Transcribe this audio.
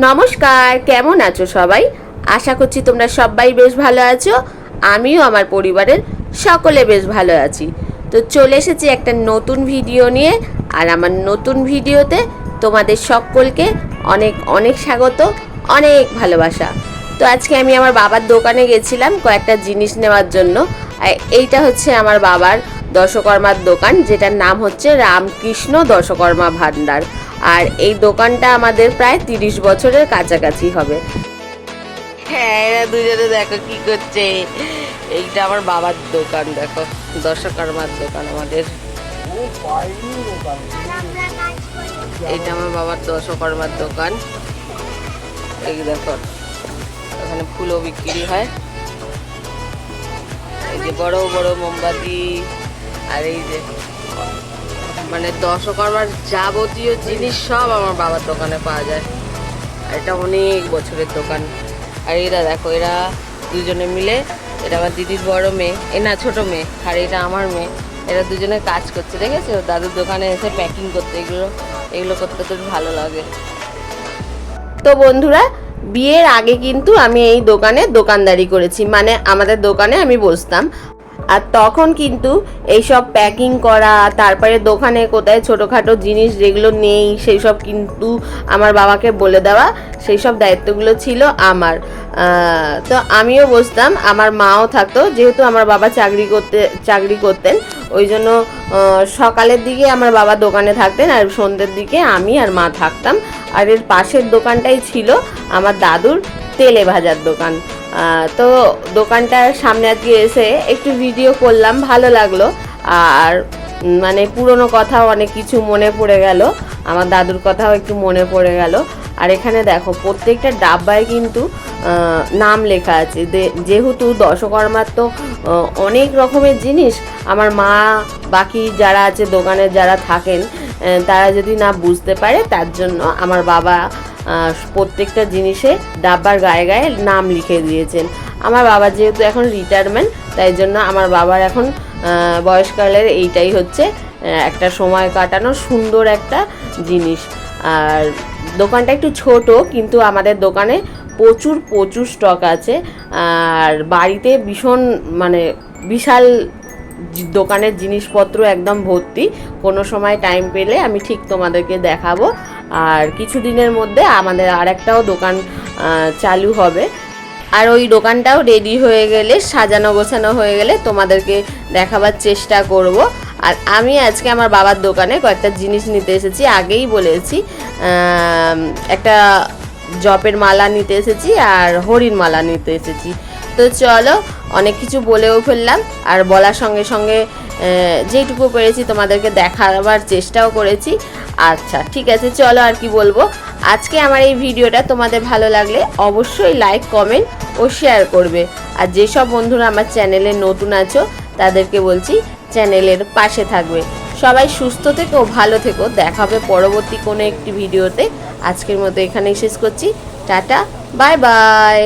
নমস্কার, কেমন আছো সবাই? আশা করছি তোমরা সবাই বেশ ভালো আছো। আমিও আমার পরিবারের সকলে বেশ ভালো আছি। তো চলে এসেছি একটা নতুন ভিডিও নিয়ে, আর আমার নতুন ভিডিওতে তোমাদের সকলকে অনেক অনেক স্বাগত, অনেক ভালোবাসা। তো আজকে আমি আমার বাবার দোকানে গেছিলাম কয়েকটা জিনিস নেওয়ার জন্য। এইটা হচ্ছে আমার বাবার দশকর্মার দোকান, যেটার নাম হচ্ছে রামকৃষ্ণ দশকর্মা ভান্ডার। আর এই দোকানটা আমাদের প্রায় তিরিশ বছরের কাছাকাছি হবে। হ্যাঁ এরা দুজনে দেখো কি করছে। এইটা আমার বাবার দোকান, দেখো। দশকর্মার দোকান আমাদের। এইটা আমার বাবার দশকর্মার দোকান। এই দেখো ওখানে ফুলও বিক্রি হয়। এই যে বড় বড় মোমবাতি, আর এই যে মানে দশকর্মার যাবতীয় জিনিস সব আমার বাবার দোকানে পাওয়া যায়। আর এটা অনেক বছরের দোকান। আর এরা দেখো, এরা দুজনে মিলে এটা আমার দিদির বড় মেয়ে। এ না, ছোট মেয়ে। আর এটা আমার মেয়ে। এরা দুজনে কাজ করছে, দেখেছ? দাদুর দোকানে এসে প্যাকিং করতে, এগুলো এগুলো করতে তো ভালো লাগে। তো বন্ধুরা, বিয়ের আগে কিন্তু আমি এই দোকানে দোকানদারি করেছি। মানে আমাদের দোকানে আমি বসতাম। আর তখন কিন্তু এইসব প্যাকিং করা, তারপরে দোকানে কোথায় ছোটোখাটো জিনিস যেগুলো নেই সেই সব কিন্তু আমার বাবাকে বলে দেওয়া সেই সব দায়িত্বগুলো ছিল আমার। তো আমিও বসতাম, আমার মাও থাকতো, যেহেতু আমার বাবা চাকরি করতে, চাকরি করতেন, ওই জন্য সকালের দিকে আমার বাবা দোকানে থাকতেন আর সন্ধ্যের দিকে আমি আর মা থাকতাম। আর এর পাশের দোকানটাই ছিল আমার দাদুর তেলে ভাজার দোকান। তো দোকানটার সামনে আজকে এসে একটু ভিডিও করলাম, ভালো লাগল। আর মানে পুরনো কথাও অনেক কিছু মনে পড়ে গেল। আমার দাদুর কথাও একটু মনে পড়ে গেল। আর এখানে দেখো, প্রত্যেকটা ডাব্বায় কিন্তু নাম লেখা আছে। যেহেতু দশকর্মার তো অনেক রকমের জিনিস, আমার মা, বাকি যারা আছে দোকানে যারা থাকেন তারা যদি না বুঝতে পারে, তার জন্য আমার বাবা প্রত্যেকটা জিনিসে ডাব্বার গায়ে গায়ে নাম লিখে দিয়েছেন। আমার বাবা যেহেতু এখন রিটায়ারমেন্ট তাই জন্য আমার বাবার এখন বয়সকালের এইটাই হচ্ছে একটা সময় কাটানোর সুন্দর একটা জিনিস। আর দোকানটা একটু ছোট, কিন্তু আমাদের দোকানে প্রচুর প্রচুর স্টক আছে। আর বাড়িতে ভীষণ মানে বিশাল দোকানের জিনিসপত্র একদম ভর্তি। কোনো সময় টাইম পেলে আমি ঠিক তোমাদেরকে দেখাবো। আর কিছুদিনের মধ্যে আমাদের আর একটাও দোকান চালু হবে। আর ওই দোকানটাও রেডি হয়ে গেলে, সাজানো গোছানো হয়ে গেলে তোমাদেরকে দেখাবার চেষ্টা করব। আর আমি আজকে আমার বাবার দোকানে কয়েকটা জিনিস নিতে এসেছি। আগেই বলেছি একটা জপের মালা নিতে এসেছি আর হরিণ মালা নিতে এসেছি। তো চলো, অনেক কিছু বলেও ফেললাম। আর বলার সঙ্গে সঙ্গে যেটুকু পেরেছি তোমাদেরকে দেখাবার চেষ্টাও করেছি। আচ্ছা ঠিক আছে, চলো আর কি বলব। আজকে আমার এই ভিডিওটা তোমাদের ভালো লাগলে অবশ্যই লাইক কমেন্ট ও শেয়ার করবে। আর যেসব বন্ধুরা আমার চ্যানেলে নতুন আছো, তাদেরকে বলছি চ্যানেলের পাশে থাকবে। সবাই সুস্থ থেকো, ভালো থেকো। দেখা হবে পরবর্তী কোনো একটি ভিডিওতে। আজকের মতো এখানেই শেষ করছি। Tata bye bye